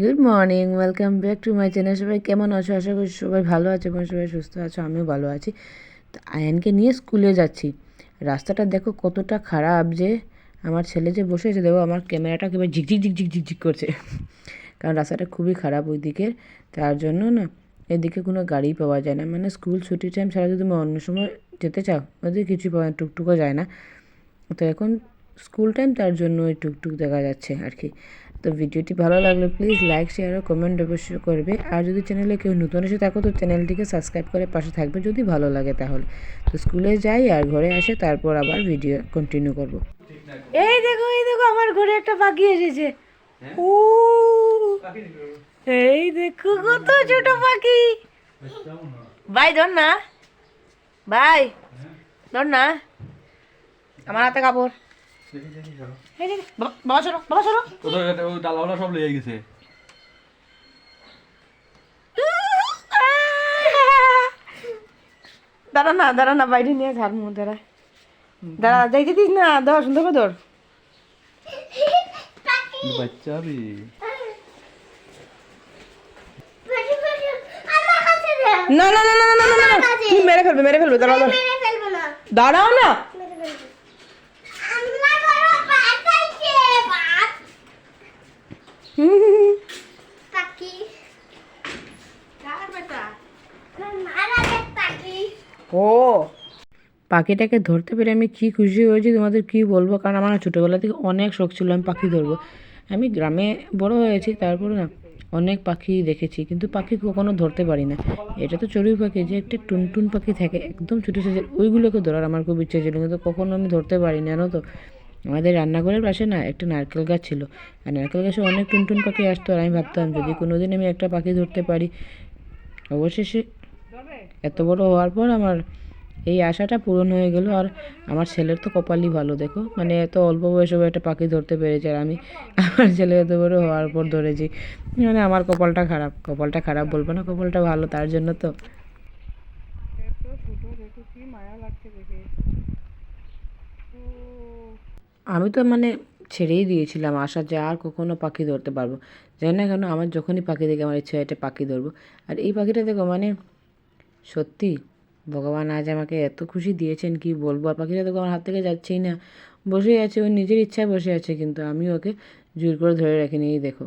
Good morning welcome back to my channel সবাই কেমন আছো? আশা করি সবাই ভালো আছে এবং সবাই সুস্থ আছো। আমিও ভালো আছি। তো আয়ানকে নিয়ে স্কুলে যাচ্ছি। রাস্তাটা দেখো কতটা খারাপ যে আমার ছেলে যে বসে আছে, দেখো আমার ক্যামেরাটা একেবারে ঝিকঝিক ঝিকঝিক ঝিকঝিক করছে। কারণ রাস্তাটা খুবই খারাপ ওই দিকের তার জন্য না এদিকে কোনো গাড়ি পাওয়া যায় না। মানে স্কুল ছুটির টাইম ছাড়া যদি তুমি অন্য সময় যেতে চাও, ওদিকে কিছু পাওয়া টুকটুকও যায় না। তো এখন স্কুল টাইম তার জন্য ওই টুকটুক দেখা যাচ্ছে আর কি। তো ভিডিওটি ভালো লাগলে প্লিজ লাইক শেয়ার ও কমেন্ট অবশ্যই করবে। আর যদি চ্যানেলে কেউ নতুন এসে থাকো তো চ্যানেলটিকে সাবস্ক্রাইব করে পাশে থাকবে যদি ভালো লাগে তাহলে। তো স্কুলে যাই আর ঘরে আসে তারপর আবার ভিডিও কন্টিনিউ করব। এই দেখো এই দেখো আমার ঘরে একটা পাখি এসেছে। ও এই দেখো কত ছোট পাখি ভাই ধর না। ভাই ধর না। আমার হাতে কাপড়। দাঁড়া না দাঁড়া না বাইরে নিয়ে ঝাড়মু দাঁড়া দাঁড়া যাইতে দিস না ধর শুনতে হবে ধর বাচ্চা রে না না না না না না না তুমি মেরে ফেলবে মেরে ফেলবে দাঁড়াও দাঁড়াও না ও। পাখিটাকে ধরতে পেরে আমি কী খুশি হয়েছি তোমাদের কী বলব? কারণ আমার ছোটোবেলা থেকে অনেক শখ ছিল আমি পাখি ধরবো। আমি গ্রামে বড় হয়েছি, তারপরে না অনেক পাখি দেখেছি, কিন্তু পাখি কখনো ধরতে পারি না। এটা তো চড়ুই পাখি, যে একটা টুনটুন পাখি থাকে, একদম ছোটো ছোটো ওইগুলোকে ধরার আমার খুব ইচ্ছে ছিল, কিন্তু কখনো আমি ধরতে পারি না তো? আমাদের রান্নাঘরের পাশে না একটা নারকেল গাছ ছিল, আর নারকেল গাছে অনেক টুনটুন পাখি আসতো, আর আমি ভাবতাম যদি কোনো দিন আমি একটা পাখি ধরতে পারি, অবশেষে এত বড় হওয়ার পর আমার এই আশাটা পূরণ হয়ে গেল। আর আমার ছেলের তো কপালই ভালো, দেখো। মানে এত অল্প বয়সে ও একটা পাখি ধরতে পেরেছে আর আমি আমার ছেলে এত বড় হওয়ার পর ধরেছি। মানে আমার কপালটা খারাপ কপালটা খারাপ বলব না, কপালটা ভালো তার জন্য তো। আমি তো মানে ছেড়েই দিয়েছিলাম আশা যে আর কখনো পাখি ধরতে পারব। জানি না কেন, আমার যখনই পাখি দেখে আমার ইচ্ছে হয় পাখি ধরবো। আর এই পাখিটা দেখো মানে সত্যি? ভগবান আজ আমাকে এত খুশি দিয়েছেন, কি বলব? আর পাখিটা তো আমার হাত থেকে যাচ্ছেই না। বসেই আছে ও নিজের ইচ্ছায় বসে আছে, কিন্তু আমি ওকে জোর করে ধরে রাখিনি। এই দেখো,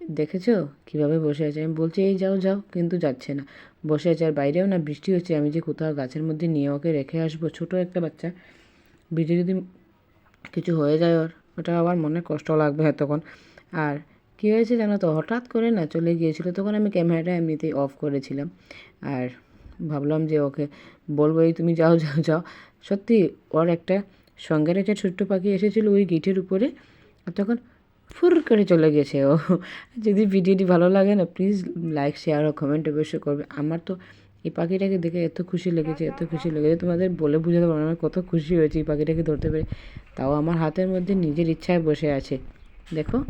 দেখেছ কীভাবে বসে আছে? আমি বলছি, এই যাও যাও। কিন্তু যাচ্ছে না। বসে আছে, আর বাইরেও না বৃষ্টি হচ্ছে। আমি যে কোথাও গাছের মধ্যে নিয়ে ওকে রেখে আসব, ছোটো একটা বাচ্চা। বৃষ্টি যদি কিছু হয়ে যায় ওর, ওটা আবার মনে কষ্ট লাগবে তখন আর কী হয়েছে জানো তো? হঠাৎ করে না চলে গিয়েছিল, তখন আমি ক্যামেরাটা এমনিতেই অফ করেছিলাম। আর ভাবলাম যে ওকে বলব এই তুমি যাও যাও যাও। সত্যি ওর একটা সঙ্গের একটা ছোট্ট পাখি এসেছিল ওই গেটের উপরে। তখন ফুর করে চলে গেছে ও। যদি ভিডিওটি ভালো লাগে না প্লিজ লাইক শেয়ার ও কমেন্ট অবশ্যই করবে। আমার তো এই পাখিটাকে দেখে এত খুশি লেগেছে, এত খুশি লেগেছে। তোমাদের বলে বোঝাতে পারব না, আমি কত খুশি হয়েছি এই পাখিটাকে ধরতে পেরে। তাও আমার হাতের মধ্যে নিজের ইচ্ছায় বসে আছে। দেখো।